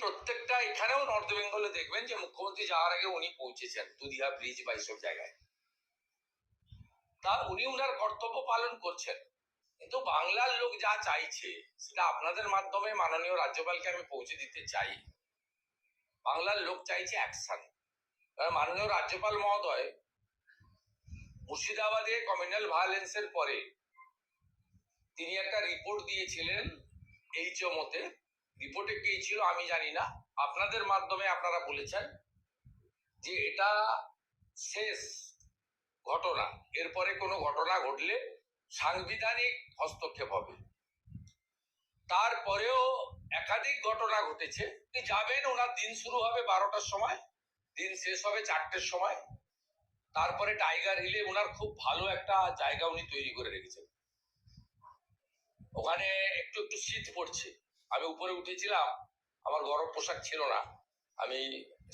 প্রত্যেকটা এখানেও নর্থ বেঙ্গলে দেখবেন যে মুখ্যমন্ত্রী যাওয়ার আগে উনি পৌঁছেছেন দুদিয়া ব্রিজ বা এইসব জায়গায়। তা উনি উনার কর্তব্য পালন করছেন। কিন্তু বাংলার লোক যা চাইছে, সেটা আপনাদের মাধ্যমে মাননীয় রাজ্যপালকে আমি পৌঁছে দিতে চাই। বাংলার লোক চাইছে অ্যাকশন মাননীয় রাজ্যপাল মহোদয় মুর্শিদাবাদে কমিউনাল ভায়োলেন্সের পরে তিনি একটা রিপোর্ট দিয়েছিলেন এইচও মতে। রিপোর্টে কি ছিল আমি জানি না। আপনাদের মাধ্যমে আপনারা বলেছেন যে এটা শেষ ঘটনা। এরপরে কোনো ঘটনা ঘটলে সাংবিধানিক হস্তক্ষেপ হবে। তারপরেও একাধিক ঘটনা ঘটেছে। যাবেন, ওনার দিন শুরু হবে বারোটার সময়, দিন শেষ হবে চারটের সময়। তারপরে টাইগার হিলে ওনার খুব ভালো একটা জায়গা উনি তৈরি করে রেখেছেন। ওখানে একটু একটু শীত পড়ছে। আমি উপরে উঠেছিলাম, আমার গরম পোশাক ছিল না। আমি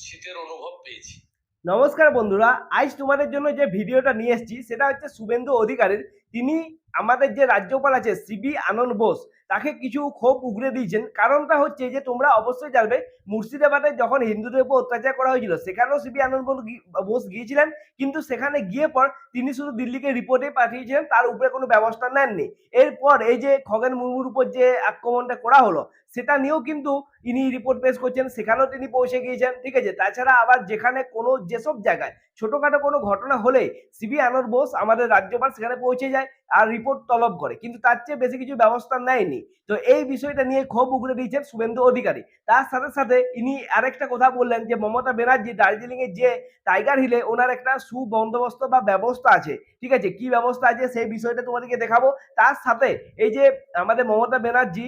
শীতের অনুভব পেয়েছি। নমস্কার বন্ধুরা, আজ তোমাদের জন্য যে ভিডিওটা নিয়ে এসেছি, সেটা হচ্ছে শুভেন্দু অধিকারীর তিনি আমাদের যে রাজ্যপাল আছে সিবি আনন্দ বোস, তাকে কিছু ক্ষোভ উগরে দিয়েছেন। কারণটা হচ্ছে যে তোমরা অবশ্যই জানবে, মুর্শিদাবাদে যখন হিন্দুদের উপর অত্যাচার করা হয়েছিল, সেখানেও সিবি আনন্দ বোস গিয়েছিলেন। কিন্তু সেখানে গিয়ে পর তিনি শুধু দিল্লিকে রিপোর্টে পাঠিয়েছিলেন, তার উপরে কোনো ব্যবস্থা নেননি। এরপর এই যে খগেন মুর্মুর উপর যে আক্রমণটা করা হলো, সেটা নিয়েও কিন্তু ইনি রিপোর্ট পেশ করছেন, সেখানেও তিনি পৌঁছে গিয়েছেন, ঠিক আছে? তাছাড়া আবার যেখানে কোনো যেসব জায়গায় ছোটখাটো কোনো ঘটনা হলে সিবি আনন্দ বোস আমাদের রাজ্যপাল সেখানে পৌঁছে যায়। আর রিপোর্ট তলব করে। কিন্তু তার চেয়ে বেশি কিছু ব্যবস্থা নেয়নি। তো এই বিষয়টা নিয়ে ক্ষোভ উগড়ে দিয়েছেন শুভেন্দু অধিকারী। তার সাথে সাথে ইনি আরেকটা কথা বললেন যে মমতা ব্যানার্জি দার্জিলিং এর যে টাইগার হিলে ওনার একটা সুবন্দোবস্ত বা ব্যবস্থা আছে। ঠিক আছে? কি ব্যবস্থা আছে সেই বিষয়টা তোমাদেরকে দেখাবো। তার সাথে এই যে আমাদের মমতা ব্যানার্জি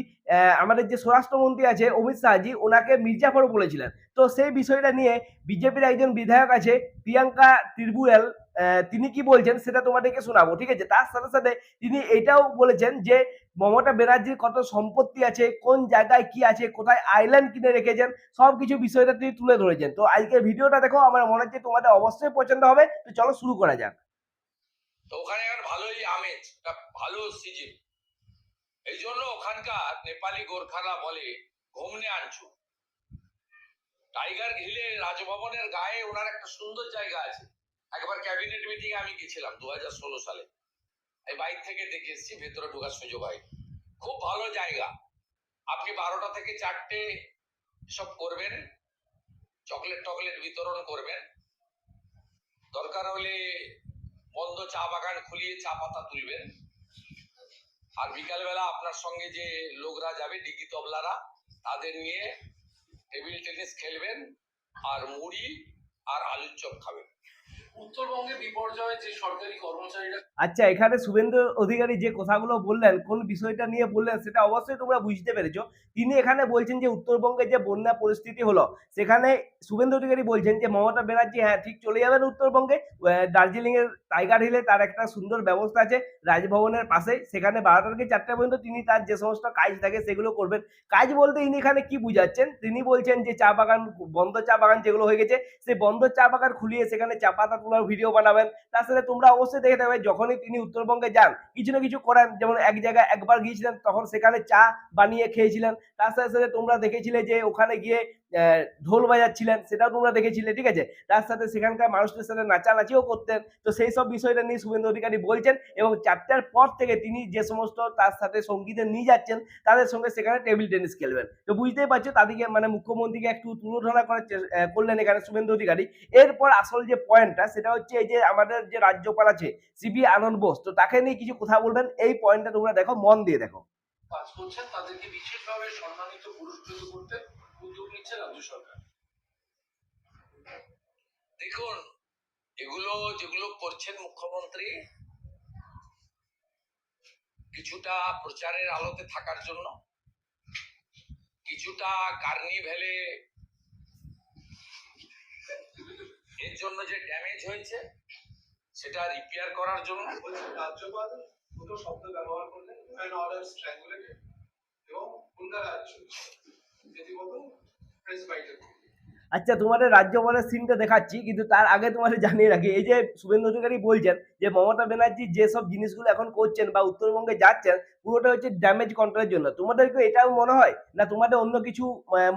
আমাদের যে স্বরাষ্ট্রমন্ত্রী আছে অমিত শাহজি ওনাকে মির্জাফর বলেছিলেন। তো সেই বিষয়টা নিয়ে বিজেপির একজন বিধায়ক আছে প্রিয়াঙ্কা আহ, তিনি কি বলছেন সেটা তোমাদেরকে শোনাবো, ঠিক আছে? তার সাথে সাথে তিনি এটাও বলেছেন যে মমতা ব্যানার্জির কত সম্পত্তি আছে, কোন জায়গায় কি আছে, কোথায় আইল্যান্ড কিনে রেখেছেন, সব কিছু বিষয়টা তিনি তুলে ধরেছেন। তো আজকের ভিডিওটা দেখো, আমার মনে হচ্ছে তোমাদের অবশ্যই পছন্দ হবে। তো চলো শুরু করা যাক। তো ওখানে এখন ভালোই আমেজ ভালো সিজন এই জন্য ওখানকার নেপালি গোর্খারা বলে, ঘুমনে আনছু। টাইগার হিলে রাজভবনের গায়ে ওনার একটা সুন্দর জায়গা আছে। একবার ক্যাবিনেট মিটিং আমি গেছিলাম দু হাজার ষোলো সালে। আমি বাইক থেকে দেখে এসেছি, ভেতরে ঢোকার সুযোগ হয় খুব ভালো জায়গা। আপনি বারোটা থেকে চারটে সব করবেন চকলেট টকলেট বিতরণ করবেন। দরকার হলে বন্ধ চা বাগান খুলিয়ে চা পাতা তুলবেন। আর বিকালবেলা আপনার সঙ্গে যে লোকরা যাবে, ডিগি তবলারা, তাদের নিয়ে টেবিল টেনিস খেলবেন, আর মুড়ি আর আলুর চপ খাবেন। উত্তরবঙ্গে বিপর্যয়ে যে সরকারি কর্মচারীরা আচ্ছা এখানে শুভেন্দু অধিকারী যে কথাগুলো বললেন, কোন বিষয়টা নিয়ে বললেন সেটা অবশ্যই তোমরা বুঝতে পেরেছ। তিনি এখানে বলছেন যে উত্তরবঙ্গে যে বন্যা পরিস্থিতি হলো, সেখানে শুভেন্দু অধিকারী বলছেন যে মমতা ব্যানার্জি হ্যাঁ ঠিক চলে যাবেন উত্তরবঙ্গে। দার্জিলিং এর টাইগার হিলে তার একটা সুন্দর ব্যবস্থা আছে, রাজভবনের পাশে। সেখানে বারোটা থেকে চারটা পর্যন্ত তিনি তার যে সমস্ত কাজ থাকে সেগুলো করবেন। কাজ বলতে ইনি এখানে কি বুঝাচ্ছেন? তিনি বলছেন যে চা বাগান, বন্ধ চা বাগান যেগুলো হয়ে গেছে সেই বন্ধ চা বাগান খুলিয়ে সেখানে চা পাতা তোলার ভিডিও বানাবেন। তার সাথে তোমরা অবশ্যই দেখে থাকবে, যখনই তিনি উত্তরবঙ্গে যান, কিছু না কিছু করেন যেমন এক জায়গায় একবার গিয়েছিলেন, তখন সেখানে চা বানিয়ে খেয়েছিলেন। তার সাথে সাথে তোমরা দেখেছিলে যে ওখানে গিয়ে ঢোল বাজাচ্ছিলেন, সেটাও তোমরা দেখেছিলে, ঠিক আছে? তার সাথে সেখানকার মানুষদের সাথে নাচানাচিও করতেন। তো সেই সব বিষয়টা নিয়ে শুভেন্দু অধিকারী বলছেন এবং চারটার পর থেকে তিনি যে সমস্ত তার সাথে সঙ্গীতে নিয়ে যাচ্ছেন, তাদের সঙ্গে সেখানে টেবিল টেনিস খেলবেন। তো বুঝতেই পারছ, তাদেরকে মানে মুখ্যমন্ত্রীকে একটু তুলোধনা করার করলেন এখানে শুভেন্দু অধিকারী। এরপর আসল যে পয়েন্টটা সেটা হচ্ছে এই যে আমাদের যে রাজ্যপাল আছে সিবি আনন্দ বোস। তো তাকে নিয়ে কিছু কথা বলবেন, এই পয়েন্টটা তোমরা দেখো, মন দিয়ে দেখো। করছেন, তাদেরকে বিশেষভাবে সম্মানিত পুরস্কৃত করতে উদ্যোগ নিচ্ছে রাজ্য সরকার। দেখুন, এগুলো যেগুলো করছেন মুখ্যমন্ত্রী, কিছুটা প্রচারের আলোতে থাকার জন্য, কিছুটা কার্নিভেলে এর জন্য যে ড্যামেজ হয়েছে, সেটা রিপেয়ার করার জন্য বলছেন রাজ্যপাল দুটো শব্দ ব্যবহার করলেন অ্যান্ড অর্ডার স্ট্র্যাঙ্গুলেটেড এবং উল্কা রাজ্য রীতিমত প্রেস বাইটে আচ্ছা তোমাদের রাজ্যপালের সিনটা দেখাচ্ছি, কিন্তু তার আগে তোমাদের জানিয়ে রাখি, এই যে শুভেন্দু অধিকারী বলছেন যে মমতা ব্যানার্জি যেসব জিনিসগুলো এখন করছেন বা উত্তরবঙ্গে যাচ্ছেন, পুরোটা হচ্ছে ড্যামেজ কন্ট্রোলের জন্য। তোমাদেরকে এটাও মনে হয় না তোমাদের অন্য কিছু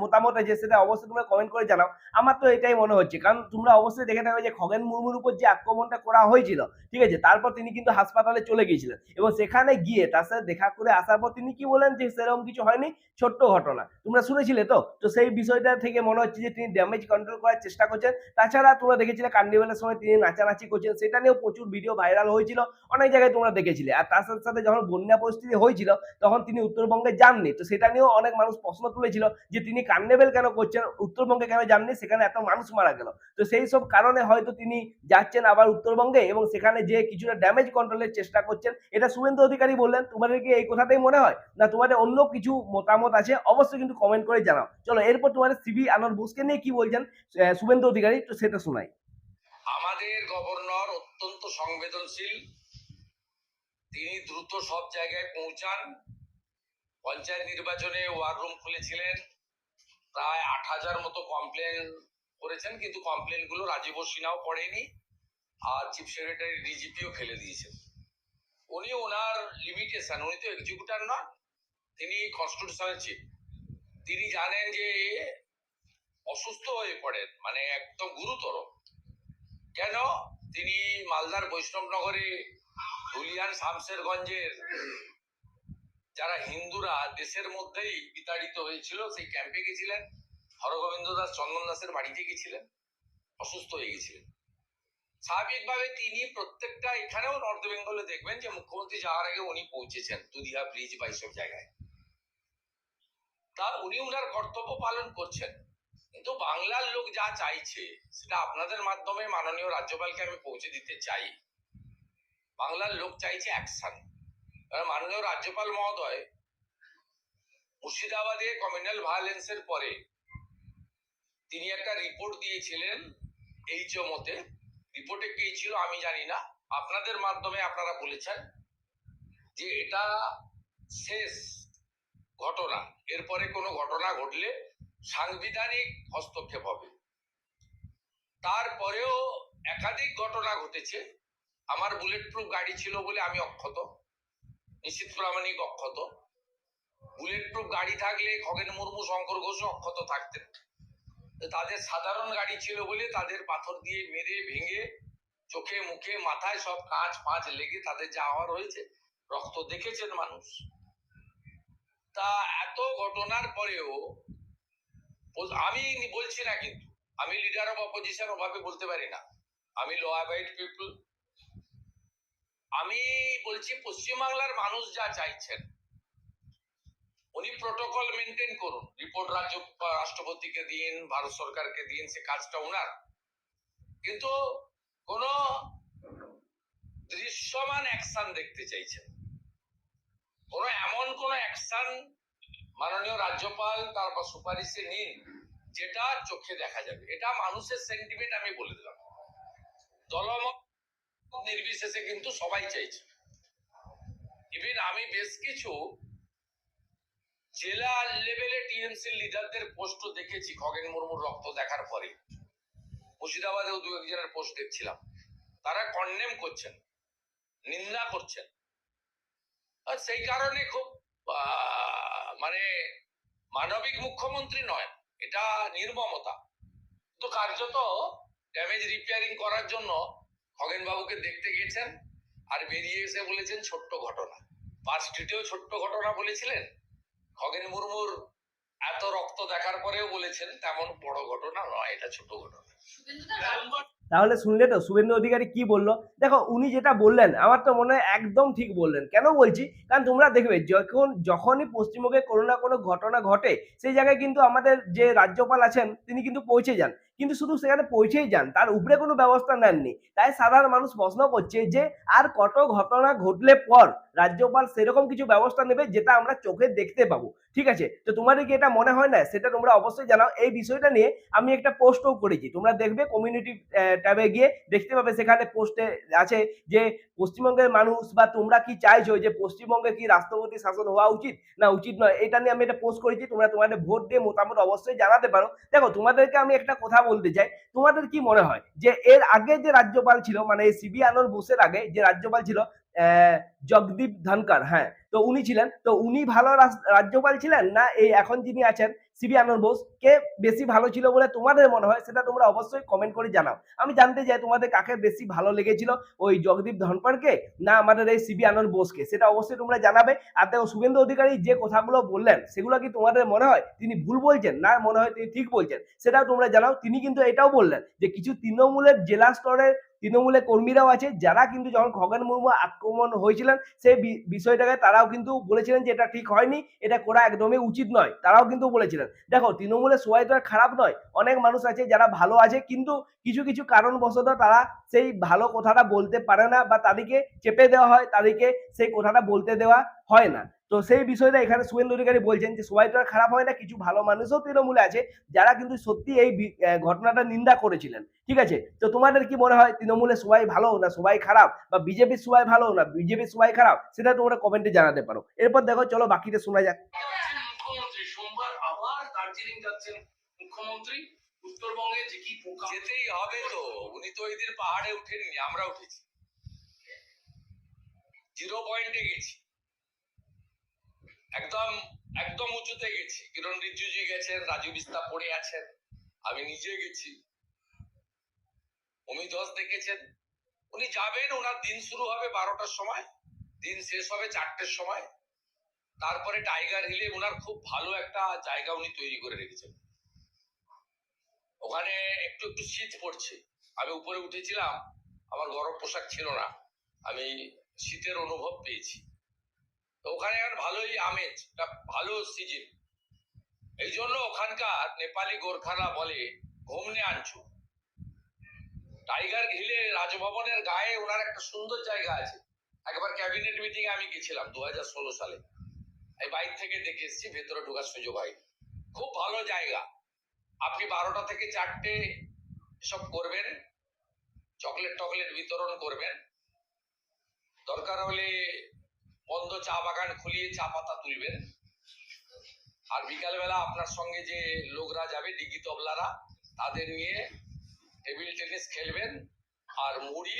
মতামত আছে সেটা অবশ্যই তোমরা কমেন্ট করে জানাও? আমার তো এটাই মনে হচ্ছে, কারণ তোমরা অবশ্যই দেখে থাকবে যে খগেন মুর্মুর উপর যে আক্রমণটা করা হয়েছিল, ঠিক আছে, তারপর তিনি কিন্তু হাসপাতালে চলে গিয়েছিলেন। এবং সেখানে গিয়ে তার সাথে দেখা করে আসার পর তিনি কি বলেন যে সেরকম কিছু হয়নি, ছোট্ট ঘটনা। তোমরা শুনেছিলে তো? তো সেই বিষয়টা থেকে মনে হচ্ছে যে তিনি ড্যামেজ কন্ট্রোল করার চেষ্টা করছেন। তাছাড়া তোমরা দেখেছিলে কার্নিভেলের সময় তিনি নাচানাচি করছেন, সেটা নিয়েও প্রচুর ভিডিও ভাইরাল হয়েছিল, অনেক জায়গায় তোমরা দেখেছিলে। আর তার সাথে সাথে যখন বন্যা পরিস্থিতি হয়েছিল, তখন তিনি উত্তরবঙ্গে যাননি। তো সেটা নিয়েও অনেক মানুষ প্রশ্ন তুলেছিল যে তিনি কার্নিভেল কেন করছেন, উত্তরবঙ্গে কেন যাননি, সেখানে এত মানুষ মারা গেল। তো সেই সব কারণে হয়তো তিনি যাচ্ছেন আবার উত্তরবঙ্গে এবং সেখানে যে কিছুটা ড্যামেজ কন্ট্রোলের চেষ্টা করছেন। এটা শুভেন্দু অধিকারী বললেন, তোমাদের কি এই কথাটাই মনে হয়? না, তোমাদের অন্য কিছু মতামত আছে, অবশ্যই কিন্তু কমেন্ট করে জানাও। চলো, এরপর তোমাদের সিবি আনোয়ার বোসকে নিয়ে কি বলছেন? শুভেন্দু অধিকারী তো সেটা শোনাই। আমাদের গভর্নর অত্যন্ত সংবেদনশীল। তিনি দ্রুত সব জায়গায় পৌঁছান। পঞ্চায়েত নির্বাচনে ওয়ার রুম খুলেছিলেন। প্রায় আট হাজার মতো কমপ্লেন করেছেন, কিন্তু কমপ্লেনগুলো রাজীব সিনহাও পড়েনি আর চিফ সেক্রেটারি ডিজিপিও ফেলে দিয়েছেন। উনি ওনার লিমিটেশন উনি তো এক্সিকিউটার নন, তিনি কনস্টিটিউশনাল চিফ তিনি জানেন যে অসুস্থ হয়ে পড়েন মানে একদম গুরুতর। কেন? তিনি মালদার বৈষ্ণবনগরে ধুলিয়ান শামশেরগঞ্জের। যারা হিন্দুরা দেশের মধ্যেই বিতাড়িত হয়েছিল, সেই ক্যাম্পে গেছিলেন। হরগোবিন্দ দাস, চন্দন দাসের বাড়িতে গেছিলেন। অসুস্থ হয়ে গেছিলেন। স্বাভাবিকভাবে তিনি প্রত্যেকটা এখানেও নর্থ বেঙ্গলে দেখবেন যে মুখ্যমন্ত্রী যাওয়ার আগে উনি পৌঁছেছেন দুদিঘা ব্রিজ বা এইসব জায়গায়। তা উনি উনার কর্তব্য পালন করছেন। কিন্তু বাংলার লোক যা চাইছে, সেটা আপনাদের মাধ্যমে মাননীয় রাজ্যপালকে আমি পৌঁছে দিতে চাই। বাংলার লোক চাইছে অ্যাকশন মাননীয় রাজ্যপাল মহোদয় মুর্শিদাবাদে কমিউনাল ভায়োলেন্সের পরে তিনি একটা রিপোর্ট দিয়েছিলেন এইচও মতে। রিপোর্টে কি ছিল আমি জানি না। আপনাদের মাধ্যমে আপনারা বলেছেন যে এটা শেষ ঘটনা। এরপরে কোনো ঘটনা ঘটলে সাংবিধানিক হস্তক্ষেপ হবে। তারপরেও একাধিক ঘটনা ঘটেছে। আমার বুলেট প্রুফ গাড়ি ছিল বলে আমি অক্ষত নিশ্চিত প্রামাণিক অক্ষত। বুলেট প্রুফ গাড়ি থাকলে খগেন মুর্মু, শঙ্কর ঘোষ অক্ষত থাকতেন। তাদের সাধারণ গাড়ি ছিল বলে তাদের পাথর দিয়ে মেরে, ভেঙে চোখে, মুখে, মাথায় সব কাঁচ ফাঁচ লেগে তাদের যা হওয়ার হয়েছে, রক্ত দেখেছেন মানুষ। তা এত ঘটনার পরেও আমি বলছি না কিন্তু। আমি লিডার অফ অপোজিশন ওভাবে বলতে পারি না। আমি ল অ্যাবাইড পিপল আমি বলছি পশ্চিমবাংলার মানুষ যা চাইছেন, উনি প্রোটোকল মেনটেন করুন। রিপোর্ট রাজ্য রাষ্ট্রপতিকে দিন, ভারত সরকারকে দিন, সে কাজটা ওনার কিন্তু কোন দৃশ্যমান অ্যাকশন দেখতে চাইছেন। কোন এমন কোন অ্যাকশন মাননীয় রাজ্যপাল তারপর সুপারিশে নিন, যেটা চোখে দেখা যাবে। এটা মানুষের সেন্টিমেন্ট আমি বলে দিলাম। দলমত নির্বিশেষে কিন্তু সবাই চাইছে। ইভেন আমি বেশ কিছু জেলা লেভেলে টিএমসি লিডারদের পোস্ট দেখেছি, খগেন মুর্মুর রক্ত দেখার পরে। মুর্শিদাবাদেও দু একজনের পোস্ট দেখছিলাম। তারা কন্ডেম করছেন, নিন্দা করছেন। সেই কারণে খুব মানে মানবিক মুখ্যমন্ত্রী নয়, এটা নির্মমতা। তো কার্যত ড্যামেজ রিপেয়ারিং করার জন্য খগেন বাবুকে দেখতে গেছেন আর বেরিয়ে এসে বলেছেন ছোট্ট ঘটনা। পার্ক স্ট্রিটেও ছোট্ট ঘটনা বলেছিলেন। খগেন মুর্মুর এত রক্ত দেখার পরেও বলেছেন তেমন বড় ঘটনা নয়, এটা ছোট ঘটনা। তাহলে শুনলে তো, শুভেন্দু অধিকারী কি বলল? দেখো, উনি যেটা বললেন, আমার তো মনে হয় একদম ঠিক বললেন। কেন বলছি? কারণ তোমরা দেখবে, যখন, যখনই পশ্চিমবঙ্গে কোনো না কোনো ঘটনা ঘটে, সেই জায়গায় কিন্তু আমাদের যে রাজ্যপাল আছেন, তিনি কিন্তু পৌঁছে যান। কিন্তু শুধু সেখানে পৌঁছেই যান, তার উপরে কোনো ব্যবস্থা নেননি। তাই সাধারণ মানুষ প্রশ্ন করছে যে, আর কত ঘটনা ঘটলে পর রাজ্যপাল সেরকম কিছু ব্যবস্থা নেবে, যেটা আমরা চোখে দেখতে পাবো? ঠিক আছে? তো তোমাদের কি এটা মনে হয় না? সেটা তোমরা অবশ্যই জানাও। এই বিষয়টা নিয়ে আমি একটা পোস্টও করেছি। তোমরা দেখবে কমিউনিটি ট্যাবে গিয়ে দেখতে পাবে সেখানে পোস্টে আছে যে পশ্চিমবঙ্গের মানুষ বা তোমরা কি চাইছো যে পশ্চিমবঙ্গে কি রাষ্ট্রপতি শাসন হওয়া উচিত? না, উচিত নয়। এটা নিয়ে আমি একটা পোস্ট করেছি, তোমরা তোমাদের ভোট দিয়ে মতামত অবশ্যই জানাতে পারো। দেখো, তোমাদেরকে আমি একটা কথা বলতে চাই। তোমাদের কি মনে হয় যে এর আগে যে রাজ্যপাল ছিল মানে সিবি আনন্দ বোসের আগে যে রাজ্যপাল ছিল জগদীপ ধনকর হ্যাঁ তো উনি ছিলেন। তো উনি ভালো রাজ্যপাল ছিলেন না এই এখন যিনি আছেন সিবি আনন্দ বোস কে বেশি ভালো ছিল বলে তোমাদের মনে হয় সেটা তোমরা অবশ্যই কমেন্ট করে জানাও। আমি জানতে চাই তোমাদের কাকে বেশি ভালো লেগেছিল ওই জগদীপ ধনকরকে না আমাদের এই সিবি আনন্দ বোসকে? সেটা অবশ্যই তোমরা জানাবে। আর দেখো শুভেন্দু অধিকারী যে কথাগুলো বললেন, সেগুলো কি তোমাদের মনে হয় তিনি ভুল বলছেন? না, মনে হয় তিনি ঠিক বলছেন। সেটাও তোমরা জানাও। তিনি কিন্তু এটাও বললেন যে কিছু তৃণমূলের জেলা স্তরের তৃণমূলের কর্মীরাও আছে, যারা কিন্তু যখন খগেন মুর্মু আক্রমণ হয়েছিলেন, সেই বিষয়টাকে তারাও কিন্তু বলেছিলেন যে এটা ঠিক হয়নি, এটা করা একদমই উচিত নয়, তারাও কিন্তু বলেছিলেন। দেখো, তৃণমূলের সবাই তো খারাপ নয়, অনেক মানুষ আছে যারা ভালো আছে, কিন্তু কিছু কিছু কারণবশত তারা সেই ভালো কথাটা বলতে পারে না বা তাদেরকে চেপে দেওয়া হয়, তাদেরকে সেই কথাটা বলতে দেওয়া হয় না। তো সেই বিষয়টা এখানে শুভেন্দু অধিকারী বলছেন যে, সবাই তো আর খারাপ হয় না, কিছু ভালো মানুষও তৃণমূলে আছে, যারা কিন্তু সত্যি এই ঘটনাটা নিন্দা করেছিলেন। ঠিক আছে? তো তোমাদের কি মনে হয়, তৃণমূলে সবাই ভালো না সবাই খারাপ? বা বিজেপির সবাই ভালো না বিজেপির সবাই খারাপ? সেটা তোমরা কমেন্টে জানাতে পারো। এরপর দেখো, চলো বাকিটা শোনা যাক। মুখ্যমন্ত্রী, সোমবার মুখ্যমন্ত্রী। উত্তরবঙ্গে যে কি পোকা যেতেই হবে তো, উনি তো দিন পাহাড়ে উঠেননি আমরা উঠেছি। জিরো পয়েন্টে গেছি। একদম একদম উঁচুতে গেছি। কিরণ রিজিজু গেছেন রাজু বিস্তা পড়ে আছেন, আমি নিজে গেছি। উনি দশ দেখেছেন? উনি যাবেন, ওনার দিন শুরু হবে বারোটার সময়, দিন শেষ হবে চারটের সময়। তারপরে টাইগার হিলে ওনার খুব ভালো একটা জায়গা উনি তৈরি করে রেখেছেন। ওখানে একটু একটু শীত পড়ছে। আমি উপরে উঠেছিলাম, আমার গরম পোশাক ছিল না। আমি শীতের অনুভব পেয়েছি। ওখানে এখন ভালোই আমেজ ভালো সিজন এই জন্য ওখানকার নেপালি গোর্খারা বলে, ঘুমনে আনছু। টাইগার হিলে রাজভবনের গায়ে ওনার একটা সুন্দর জায়গা আছে। একবার ক্যাবিনেট মিটিং আমি গেছিলাম দু সালে। এই বাইক থেকে দেখে এসেছি, ভেতরে ঢোকার সুযোগ হয় খুব ভালো জায়গা। আপনি বারোটা থেকে চারটে সব করবেন, চকলেট টকলেট বিতরণ করবেন। দরকার হলে বন্ধ চা বাগান খুলিয়ে চা পাতা তুলবেন আর বিকালবেলা আপনার সঙ্গে যে লোকরা যাবে, ডিগি তবলারা, তাদের নিয়ে টেবিল টেনিস খেলবেন। আর মুড়ি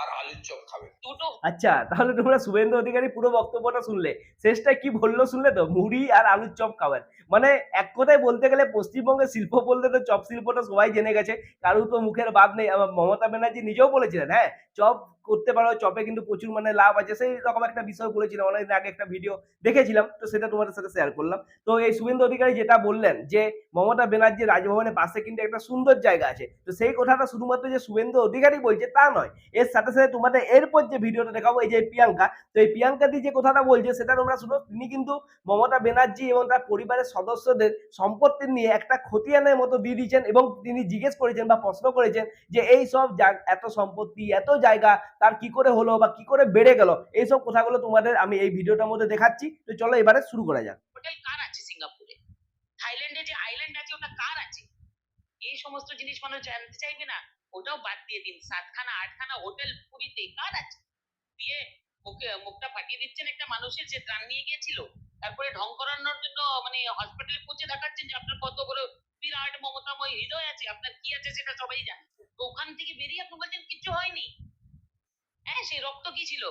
আর আলুর চপ খাবেন দুটো। আচ্ছা তাহলে তোমরা শুভেন্দু অধিকারী পুরো বক্তব্যটা শুনলে। শেষটা কি বলল শুনলে তো? মুড়ি আর আলুর চপ খাবেন। মানে এক কথায় বলতে গেলে পশ্চিমবঙ্গের শিল্প বলতে তো চপ শিল্পটা সবাই জেনে গেছে। কারুর তো মুখের বাদ নেই। মমতা ব্যানার্জি নিজেও বলেছিলেন হ্যাঁ চপ করতে পারো চপে কিন্তু প্রচুর মানে লাভ আছে। সেই রকম একটা বিষয় বলেছিলাম অনেকদিন আগে একটা ভিডিও দেখেছিলাম তো সেটা তোমাদের সাথে শেয়ার করলাম। তো এই শুভেন্দু অধিকারী যেটা বললেন যে মমতা ব্যানার্জি রাজভবনের পাশে কিন্তু একটা সুন্দর জায়গা আছে। তো সেই কথাটা শুধুমাত্র যে শুভেন্দু অধিকারী বলছে তা নয় এর সাথে সাথে তোমাদের এরপর যে ভিডিওটা দেখাবো, এই যে প্রিয়াঙ্কা, তো এই প্রিয়াঙ্কা দি যে কথাটা বলছে, সেটা তোমরা শুনো। তিনি কিন্তু মমতা ব্যানার্জি এবং তার পরিবারের সদস্যদের সম্পত্তি নিয়ে একটা খতিয়ানের মতো দিয়ে দিয়েছেন এবং তিনি জিজ্ঞেস করেছেন বা প্রশ্ন করেছেন যে এই সব এত সম্পত্তি, এত জায়গা, তার কি করে হলো বা কি করে বেড়ে গেল? এইসব কথাগুলো তোমাদের আমি এই ভিডিওটার মধ্যে দেখাচ্ছি। তো চলো এবারে শুরু করা যাক। হোটেল কার আছে সিঙ্গাপুরে? থাইল্যান্ডে যে আইল্যান্ড আছে, ওটা কার আছে? এই সমস্ত জিনিস মানুষ জানতে চাইবে না? ওটাও বাদ দিয়ে দিন। সাতখানা, আটখানা হোটেল পুরীতে কার আছে? দিয়ে মুখে মুখটা ফাটিয়ে দিচ্ছেন একটা মানুষের যে ত্রাণ নিয়ে গিয়েছিল। তারপরে ঢং করানোর জন্য মানে হসপিটালে পৌঁছে দেখাচ্ছেন যে আপনার কত বড় বিরাট মমতাময় হৃদয় আছে, আপনার কি আছে সেটা সবাই জানে। তো ওখান থেকে বেরিয়ে আপনি বলছেন, কিচ্ছু হয়নি? হ্যাঁ সেই রক্ত কি ছিল?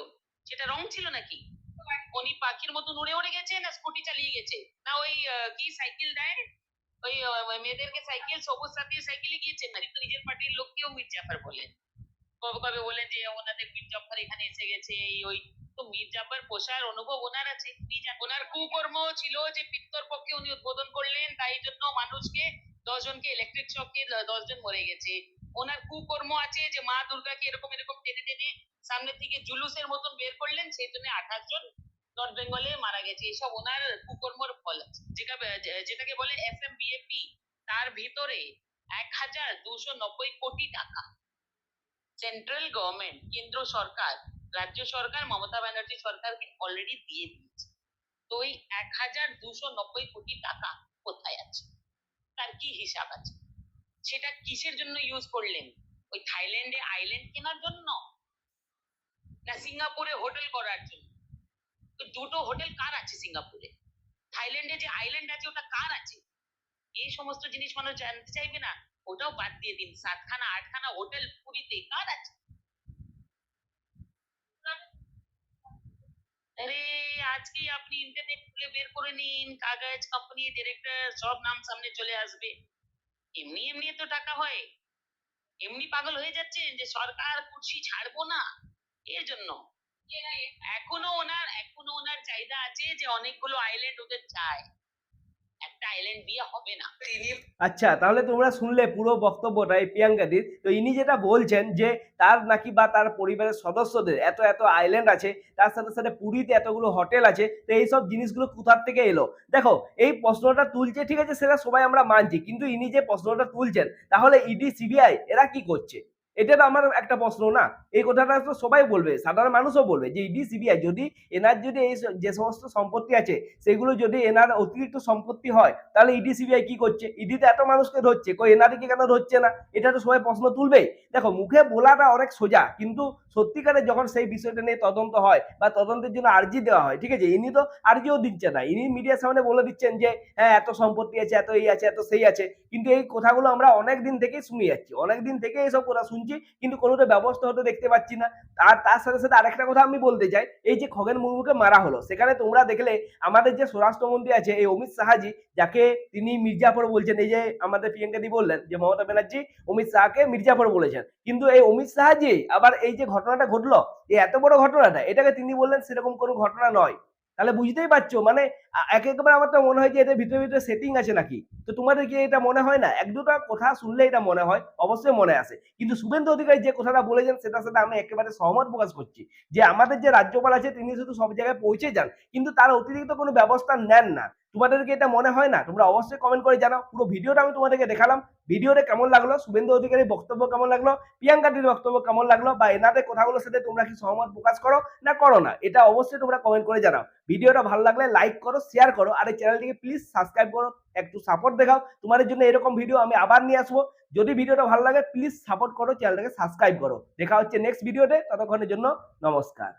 সেটা রং ছিল নাকি? উনি পাখির মতন উড়ে উড়ে গেছে না স্কুটি চালিয়ে গেছে। না, ওই কি সাইকেল দেয়? ওই মেয়েদেরকে সাইকেল, সবুজ সাথী সাইকেলে গিয়েছেন নাকি তো নিজের পার্টির লোককেও মীর জাফর বলেন কবে কবে বলেন যে ওনাদের মীর জাফর এখানে এসে গেছে, এই, ওই। তো মীর জাফর পোষার অনুভব ওনার আছে। ওনার কুকর্ম ছিল যে পিত্তর পক্ষে উনি উদ্বোধন করলেন, তাই জন্য মানুষকে দশ জনকে ইলেকট্রিক শকে দশ জন মরে গেছে। ওনার কুকর্ম আছে যে মা দুর্গাকে এরকম এরকম টেনে টেনে সামনে থেকে জুলুসের মতন বের করলেন, সেই জন্য আঠাশ জন নর্থ বেঙ্গলে মারা গেছে। এসব ওনার কুকর্মর ফল। যেটা, যেটাকে বলে এস এম বিএপি তার ভিতরে এক হাজার দুশো নব্বই কোটি টাকা। সেন্ট্রাল গভর্নমেন্ট কেন্দ্র সরকার, রাজ্য সরকার, মমতা ব্যানার্জি সরকারকে অলরেডি দিয়ে দিয়েছে। তো ওই এক হাজার দুশো নব্বই কোটি টাকা কোথায় আছে? তার কি হিসাব আছে? সেটা কিসের জন্য ইউজ করলেন? ওই থাইল্যান্ডে আইল্যান্ড কেনার জন্য? না সিঙ্গাপুরে হোটেল করার জন্য? তো দুটো হোটেল কার আছে সিঙ্গাপুরে? থাইল্যান্ডে যে আইল্যান্ড আছে, ওটা কার আছে? এই সমস্ত জিনিস মানুষ জানতে চাইবে না। ওটাও বাদ দিয়ে দিন। সাতখানা, আটখানা হোটেল পুরীতে কার আছে? আরে, আজকেই আপনি ইন্টারনেট খুলে বের করে নিন। কাগজ কোম্পানি ডিরেক্টর সব নাম সামনে চলে আসবে। এমনি এমনি তো টাকা হয়। এমনি পাগল হয়ে যাচ্ছেন যে সরকার কুর্সি ছাড়বো না। এর জন্য। এখনও ওনার এখনও ওনার চাহিদা আছে যে অনেকগুলো আইল্যান্ড ওদের চায়। একটা আইল্যান্ড বিয়ে হবে না। আচ্ছা তাহলে তোমরা শুনলে পুরো বক্তব্যটা এই প্রিয়াঙ্কাদির তো ইনি যেটা বলছেন যে তার নাকি বা তার পরিবারের সদস্যদের এত এত আইল্যান্ড আছে, তার সাথে সাথে পুরীতে এতগুলো হোটেল আছে, তো এইসব জিনিসগুলো কোথার থেকে এলো? দেখো, এই প্রশ্নটা তুলছে, ঠিক আছে, সেটা সবাই আমরা মানছি, কিন্তু ইনি যে প্রশ্নটা তুলছেন, তাহলে ইডি সিবিআই এরা কি করছে? এটা তো আমার একটা প্রশ্ন না। এই কথাটা তো সবাই বলবে, সাধারণ মানুষও বলবে যে ইডি সিবিআই যদি এনার যদি এই যে সমস্ত সম্পত্তি আছে, সেগুলো যদি এনার অতিরিক্ত সম্পত্তি হয়, তাহলে ইডি সিবিআই কি করছে? ইডি তো এত মানুষকে ধরছে, কই এনআরকে কেন ধরছে না? এটা তো সবাই প্রশ্ন তুলবেই। দেখো, মুখে বলাটা অনেক সোজা, কিন্তু সত্যিকারে যখন সেই বিষয়টা নিয়ে তদন্ত হয় বা তদন্তের জন্য আর্জি দেওয়া হয়, ঠিক আছে? ইনি তো আর্জিও দিচ্ছে না। ইনি মিডিয়ার সামনে বলে দিচ্ছেন যে হ্যাঁ এত সম্পত্তি আছে, এত এই আছে, এত সেই আছে। কিন্তু এই কথাগুলো আমরা অনেক দিন থেকেই শুনে যাচ্ছি। অনেক দিন থেকে এইসব কথা শুনছি। কিন্তু কোনোটা ব্যবস্থা হতে দেখতে পাচ্ছি না। আর তার সাথে সাথে আরেকটা কথা আমি বলতে চাই, এই যে খগেন মুর্মুকে মারা হলো, সেখানে তোমরা দেখলে আমাদের যে স্বরাষ্ট্রমন্ত্রী আছে, এই অমিত শাহাজি, যাকে তিনি মির্জাফর বলছেন, এই যে আমাদের প্রিয়াঙ্কাদি বললেন, যে মমতা ব্যানার্জি অমিত শাহকে মির্জাফর বলেছেন। কিন্তু এই অমিত শাহাজি, আবার এই যে ঘটনাটা ঘটলো, এই এত বড় ঘটনাটা, এটাকে তিনি বললেন সেরকম কোনো ঘটনা নয়। তাহলে বুঝতেই পারছ মানে এক একবার আমার তো মনে হয় যে এদের ভিতরে ভিতরে সেটিং আছে নাকি? তো তোমাদের কি এটা মনে হয় না? এক দুটো কথা শুনলে এটা মনে হয়, অবশ্যই মনে আসে। কিন্তু শুভেন্দু অধিকারী যে কথাটা বলেছেন সেটার সাথে আমি একেবারে সহমত প্রকাশ করছি যে আমাদের যে রাজ্যপাল আছে তিনি শুধু সব জায়গায় পৌঁছে যান, কিন্তু তার অতিরিক্ত কোনো ব্যবস্থা নেন না। তোমাদেরকে এটা মনে হয় না? তোমরা অবশ্যই কমেন্ট করে জানাও। পুরো ভিডিওটা আমি তোমাদেরকে দেখালাম। ভিডিওটা কেমন লাগল? শুভেন্দু অধিকারীর বক্তব্য কেমন লাগল? প্রিয়াঙ্কাটির বক্তব্য কেমন লাগল? বা এনাদের কথাগুলোর সাথে তোমরা কি সহমত প্রকাশ করো না করো না? এটা অবশ্যই তোমরা কমেন্ট করে জানাও। ভিডিওটা ভালো লাগলে লাইক করো শেয়ার করো আর এই চ্যানেলটিকে প্লিজ সাবস্ক্রাইব করো, একটু সাপোর্ট দেখাও। তোমাদের জন্য এরকম ভিডিও আমি আবার নিয়ে আসব। যদি ভিডিওটা ভালো লাগে প্লিজ সাপোর্ট করো চ্যানেলটাকে সাবস্ক্রাইব করো। দেখা হচ্ছে নেক্সট ভিডিওতে ততক্ষণের জন্য নমস্কার।